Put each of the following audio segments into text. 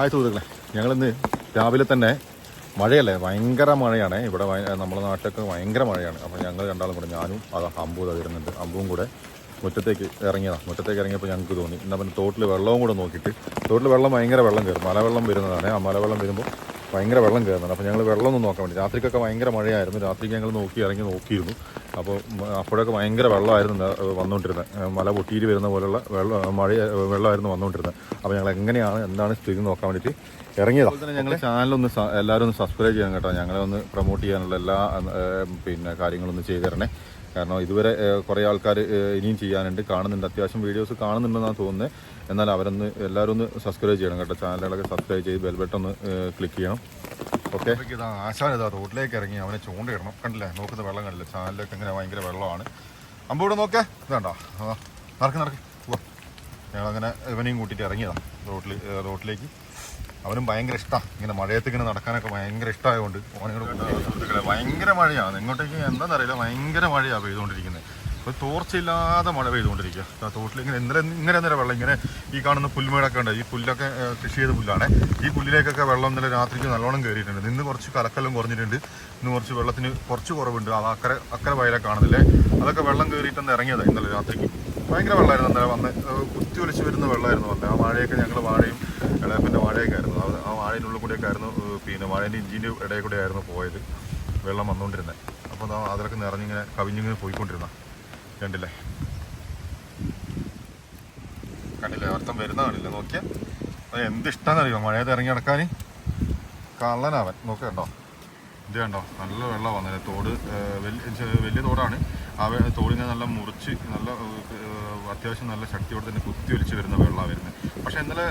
Hi സുഹൃത്തുക്കളെ. ഞങ്ങളിന്ന് രാവിലെ തന്നെ മഴയല്ലേ? ഭയങ്കര മഴയാണ്. ഇവിടെ നമ്മുടെ നാട്ടിലൊക്കെ ഭയങ്കര മഴയാണ്. അപ്പോൾ ഞങ്ങൾ രണ്ടാളും കൂടെ ഞാനും അത് അമ്പൂ തരുന്നുണ്ട് അമ്പും കൂടെ മുറ്റത്തേക്ക് ഇറങ്ങിയതാണ് മുറ്റത്തേക്ക് ഇറങ്ങിയപ്പോൾ ഞങ്ങൾക്ക് തോന്നി. എന്നാൽ പിന്നെ തോട്ടിൽ വെള്ളവും കൂടെ നോക്കിയിട്ട് തോട്ടിൽ വെള്ളം ഭയങ്കര വെള്ളം കയറും. മലവെള്ളം വരുന്നതാണ്. ആ മലവെള്ളം വരുമ്പോൾ ഭയങ്കര വെള്ളം കയറുന്നുണ്ട്. അപ്പോൾ ഞങ്ങൾ വെള്ളം ഒന്ന് നോക്കാൻ വേണ്ടി രാത്രിക്കൊക്കെ ഭയങ്കര മഴയായിരുന്നു. രാത്രിക്ക് ഞങ്ങൾ നോക്കി ഇറങ്ങി നോക്കിയിരുന്നു. അപ്പോൾ അപ്പോഴൊക്കെ ഭയങ്കര വെള്ളമായിരുന്നു വന്നുകൊണ്ടിരുന്നത് മല പൊട്ടിയിൽ വരുന്ന പോലുള്ള വെള്ളം മഴ വെള്ളമായിരുന്നു വന്നുകൊണ്ടിരുന്നത് അപ്പോൾ ഞങ്ങൾ എങ്ങനെയാണ് എന്താണ് സ്ഥിതി നോക്കാൻ വേണ്ടിയിട്ട് ഇറങ്ങിയത്. അതുപോലെ തന്നെ ഞങ്ങൾ ചാനലൊന്ന് എല്ലാവരും ഒന്ന് സബ്സ്ക്രൈബ് ചെയ്യണം കേട്ടോ. ഞങ്ങളെ ഒന്ന് പ്രൊമോട്ട് ചെയ്യാനുള്ള എല്ലാ പിന്നെ കാര്യങ്ങളൊന്ന് ചെയ്തു തരണേ. കാരണം ഇതുവരെ കുറേ ആൾക്കാർ ഇനിയും ചെയ്യാനുണ്ട്. കാണുന്നുണ്ട്. അത്യാവശ്യം വീഡിയോസ് കാണുന്നുണ്ടെന്നാണ് തോന്നുന്നത് എന്നാൽ അവരൊന്ന് എല്ലാവരും ഒന്ന് സബ്സ്ക്രൈബ് ചെയ്യണം കേട്ടോ. ചാനലുകളൊക്കെ സബ്സ്ക്രൈബ് ചെയ്ത് ബെൽബട്ടൺ ഒന്ന് ക്ലിക്ക് ചെയ്യണം. ഓക്കെ ഇതാ ആശാൻ ഇതാ റോഡിലേക്ക് ഇറങ്ങി അവനെ ചൂണ്ടിടണം കണ്ടില്ലേ? നോക്കുന്ന വെള്ളം കണ്ടില്ലേ? ചാനലിലൊക്കെ ഇങ്ങനെ ഭയങ്കര വെള്ളമാണ്. അമ്പ ഇവിടെ നോക്കേ. ഇതാണ്ടോ? നടക്ക് നടക്ക്. ഞങ്ങളങ്ങനെ ഇവനെയും കൂട്ടിയിട്ട് ഇറങ്ങിയതാണ് റോഡിൽ റോഡിലേക്ക് അവനും ഭയങ്കര ഇഷ്ടമാണ് ഇങ്ങനെ മഴയത്ത് ഇങ്ങനെ നടക്കാനൊക്കെ ഭയങ്കര ഇഷ്ടമായതുകൊണ്ട് ഓനോട് സുഹൃത്തുക്കളെ ഭയങ്കര മഴയാണ് ഇങ്ങോട്ടേക്ക് എന്താണെന്നറിയില്ല ഭയങ്കര മഴയാണ് പെയ്തുകൊണ്ടിരിക്കുന്നത് അപ്പോൾ തോർച്ചയില്ലാതെ മഴ പെയ്തുകൊണ്ടിരിക്കുക തോട്ടിൽ ഇങ്ങനെ ഇന്നലെ ഇങ്ങനെ ഇന്നലെ വെള്ളം ഇങ്ങനെ ഈ കാണുന്ന പുൽമേടൊക്കെ ഉണ്ട്. ഈ പുല്ലൊക്കെ കൃഷി ചെയ്ത പുല്ലാണ്. ഈ പുല്ലിലേക്കൊക്കെ വെള്ളം ഇന്നലെ രാത്രിക്ക് നല്ലോണം കയറിയിട്ടുണ്ട് ഇന്ന് കുറച്ച് കലക്കെല്ലാം കുറഞ്ഞിട്ടുണ്ട്. ഇന്ന് കുറച്ച് വെള്ളത്തിന് കുറച്ച് കുറവുണ്ട്. അത് അക്കരെ അക്കരെ വയലെ കാണുന്നില്ലേ? അതൊക്കെ വെള്ളം കയറിയിട്ടൊന്ന് ഇറങ്ങിയതാണ് ഇന്നലെ രാത്രിക്ക്. ഭയങ്കര വെള്ളമായിരുന്നു അന്നേരം വന്ന് കുത്തി ഒലിച്ച് വരുന്ന വെള്ളമായിരുന്നു വന്നത് ആ വാഴയൊക്കെ ഞങ്ങൾ വാഴയും ഇളയപ്പന്റെ വാഴയൊക്കെ ആയിരുന്നു അത് ആ വാഴയുടെ ഉള്ളിൽ കൂടെയൊക്കെ ആയിരുന്നു പിന്നെ മഴേന്റെ ഇഞ്ചിന്റെ ഇടയിൽ കൂടെ ആയിരുന്നു പോയത്. വെള്ളം വന്നുകൊണ്ടിരുന്നത് അപ്പോൾ അതിലൊക്കെ നിറഞ്ഞിങ്ങനെ കവിഞ്ഞിങ്ങനെ പോയിക്കൊണ്ടിരുന്ന. കണ്ടില്ലേ? കണ്ടില്ലേ? അർത്ഥം വരുന്ന കണ്ടില്ല? നോക്കിയാൽ അത് എന്ത് അറിയുമോ മഴയത്ത് ഇറങ്ങി നടക്കാൻ കള്ളനാവൻ. നോക്ക് കണ്ടോ? ഇത് കണ്ടോ? നല്ല വെള്ളം വന്നത് തോട് വലിയ വലിയ തോടാണ്. ആ തോടിങ്ങനെ നല്ല മുറിച്ച് നല്ല അത്യാവശ്യം നല്ല ശക്തിയോടെ തന്നെ കുത്തി ഒലിച്ച് വരുന്ന വെള്ളമാണ് വരുന്നത് പക്ഷേ ഇന്നലെ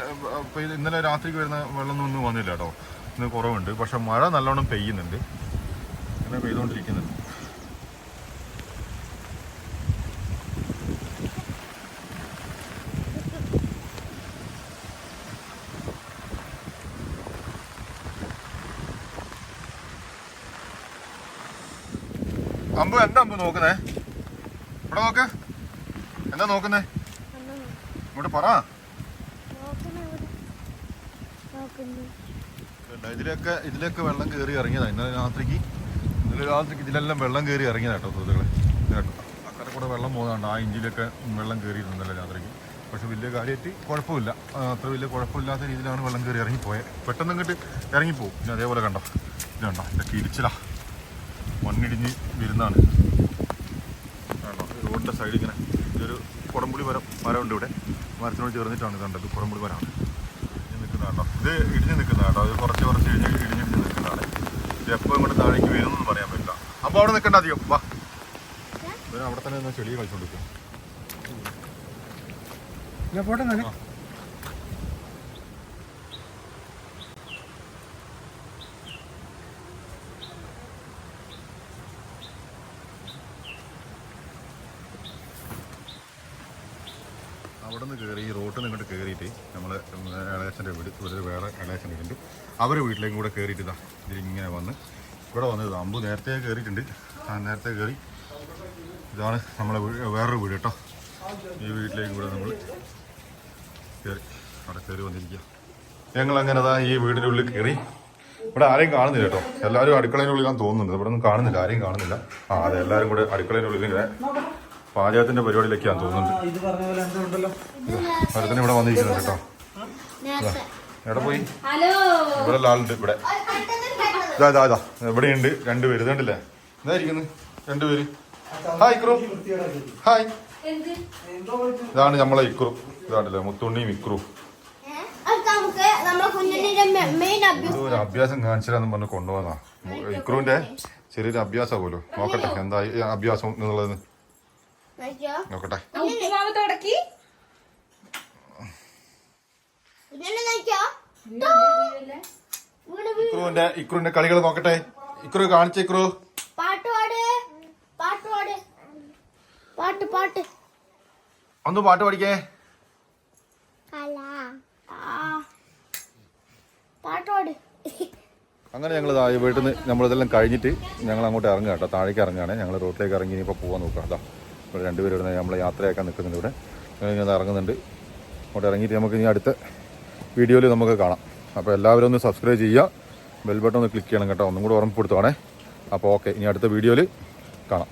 ഇന്നലെ രാത്രിക്ക് വരുന്ന വെള്ളമൊന്നും ഒന്നും വന്നില്ല കേട്ടോ. ഇന്ന് കുറവുണ്ട്. പക്ഷെ മഴ നല്ലോണം പെയ്യുന്നുണ്ട്. ഇങ്ങനെ പെയ്തുകൊണ്ടിരിക്കുന്നുണ്ട് അമ്പു എന്താ അമ്പു നോക്കുന്നേ? ഇവിടെ നോക്ക്. എന്താ നോക്കുന്നേ? ഇങ്ങോട്ട് പറ. ഇതിലൊക്കെ ഇതിലൊക്കെ വെള്ളം കയറി ഇറങ്ങിയതാ. ഇന്നലെ രാത്രിക്ക് ഇന്നലെ രാത്രിക്ക് ഇതിലെല്ലാം വെള്ളം കയറി ഇറങ്ങിയതാ കേട്ടോ സുഹൃത്തുക്കളെ. കേട്ടോ അക്കരെ കൂടെ വെള്ളം പോകുന്നുണ്ട് ആ ഇഞ്ചിലൊക്കെ വെള്ളം കയറിയിരുന്നു ഇന്നലെ രാത്രിക്ക്. പക്ഷെ വലിയ കാര്യമായിട്ട് കുഴപ്പമില്ല. അത്ര വലിയ കുഴപ്പമില്ലാത്ത രീതിയിലാണ് വെള്ളം കയറി ഇറങ്ങിപ്പോയത് പെട്ടെന്ന് ഇങ്ങോട്ട് ഇറങ്ങിപ്പോവും. പിന്നെ അതേപോലെ കണ്ടോ ഇത് കണ്ടോ ഇതൊക്കെ ഇരിച്ചിലാ മണ്ണിടിഞ്ഞ് വരുന്നതാണ്. കണ്ടോ റോഡിന്റെ ഇതൊരു കുടംപുളി മരം മരമുണ്ട് ഇവിടെ. മരത്തിനോട് ചേർന്നിട്ടാണ് കണ്ടത് കുടംപുളി മരമാണ്. നിൽക്കുന്നതാണ്ടോ ഇത് ഇടിഞ്ഞ് നിൽക്കുന്ന കേട്ടോ ഇത് കുറച്ച് കുറച്ച് ഇടിഞ്ഞ് ഇടിഞ്ഞിടിഞ്ഞ് നിൽക്കുന്നതാണ്. ഇത് എപ്പോൾ ഇങ്ങോട്ട് താഴേക്ക് വരുമെന്നൊന്നും പറയാൻ പറ്റില്ല. അപ്പോൾ അവിടെ നിൽക്കണ്ട അധികം. വാ. അവിടെ തന്നെ ചെളിയെ കളിച്ചോണ്ടിരിക്കും അവിടെ നിന്ന് കയറി ഈ റോട്ടിൽ ഇങ്ങോട്ട് കയറിയിട്ട് നമ്മൾ ഇളയച്ചന്റെ വീട് ഇവിടെ വേറെ ഇളയച്ചന്റെ വീടുണ്ട്. അവരെ വീട്ടിലേക്കും കൂടെ കയറിയിട്ട് ഇതാ വന്ന്. ഇവിടെ വന്നത് അമ്പു നേരത്തെ കയറിയിട്ടുണ്ട്. ആ നേരത്തെ കയറി. ഇതാണ് നമ്മളെ വേറൊരു വീട് കേട്ടോ. ഈ വീട്ടിലേക്ക് കൂടെ നമ്മൾ കയറി. അവിടെ കയറി വന്നിരിക്കുക. ഞങ്ങൾ അങ്ങനെ അതാ ഈ വീടിന്റെ ഉള്ളിൽ കയറി. ഇവിടെ ആരെയും കാണുന്നില്ല കേട്ടോ. എല്ലാവരും അടുക്കളയുടെ ഉള്ളിലാണെന്ന് തോന്നുന്നുണ്ട്. ഇവിടെ ഒന്നും കാണുന്നില്ല ആരെയും കാണുന്നില്ല. ആ അതെ എല്ലാവരും കൂടെ അടുക്കളേനുള്ളിൽ ഉള്ളിൽ ഇങ്ങനെ പാചകത്തിന്റെ പരിപാടിയിലേക്കാണ് തോന്നുന്നുണ്ട് ആ, ഇത് പറഞ്ഞ പോലെ എന്തോ ഉണ്ടല്ലോ. മരത്തിന് ഇവിടെ വന്നിരിക്കുന്നത് കേട്ടോ. എവിടെ പോയി? ഹലോ. ഇവിടെ ലാളുണ്ട് ആളുണ്ട് ഇവിടെ. ഇതാ ഇതാ ഇതാ ഇവിടെയുണ്ട് രണ്ടുപേര് ഇതുണ്ടല്ലേ? ഇരിക്കുന്നു? രണ്ടുപേര് ഹായ് ഇക്രു. ഹായ്. എന്ത്? എന്തോ? ഇതാണ് നമ്മളെ ഇക്രു. ഇതാണ്ടല്ലേ മുത്തുണ്ണിയും ഇക്രു. ഒരു അഭ്യാസം കാണിച്ചാന്ന് പറഞ്ഞ് കൊണ്ടുപോകുന്ന ഇക്രുവിന്റെ ചെറിയൊരു അഭ്യാസം പോലും. നോക്കട്ടെ എന്താ അഭ്യാസം എന്നുള്ളത്? നോക്കട്ടെ. ഉപ്പുമാവ് തുടക്കി. ഇക്രുവിന്റെ ഇക്രുവിന്റെ കളികൾ നോക്കട്ടെ. ഇക്രു കാണിച്ച ഇക്രു. പാട്ട് പാട്. പാട്ട് ഒന്ന് പാട്ട് പഠിക്കേ. പാട്ട് അങ്ങനെ ഞങ്ങൾ വീട്ടിൽ നിന്ന് നമ്മളിതെല്ലാം കഴിഞ്ഞിട്ട് ഞങ്ങൾ അങ്ങോട്ട് ഇറങ്ങുക കേട്ടോ. താഴേക്ക് ഇറങ്ങുകയാണ്. ഞങ്ങൾ റോട്ടിലേക്ക് ഇറങ്ങി ഇനിയിപ്പോൾ പോകാൻ നോക്കാം അതാ ഇവിടെ രണ്ടുപേരും ഇവിടെ നമ്മൾ യാത്രയാക്കാൻ നിൽക്കുന്നുണ്ട് ഇവിടെ. ഇങ്ങനെ ഇറങ്ങുന്നുണ്ട്. അങ്ങോട്ട് ഇറങ്ങിയിട്ട് നമുക്ക് ഇനി അടുത്ത വീഡിയോയിൽ നമുക്ക് കാണാം. അപ്പോൾ എല്ലാവരും ഒന്ന് സബ്സ്ക്രൈബ് ചെയ്യുക. ബെൽ ബട്ടൺ ഒന്ന് ക്ലിക്ക് ചെയ്യണം കേട്ടോ. ഒന്നും കൂടി ഓർമ്മപ്പെടുത്തുവാണേ. അപ്പോൾ ഓക്കെ ഇനി അടുത്ത വീഡിയോയിൽ കാണാം.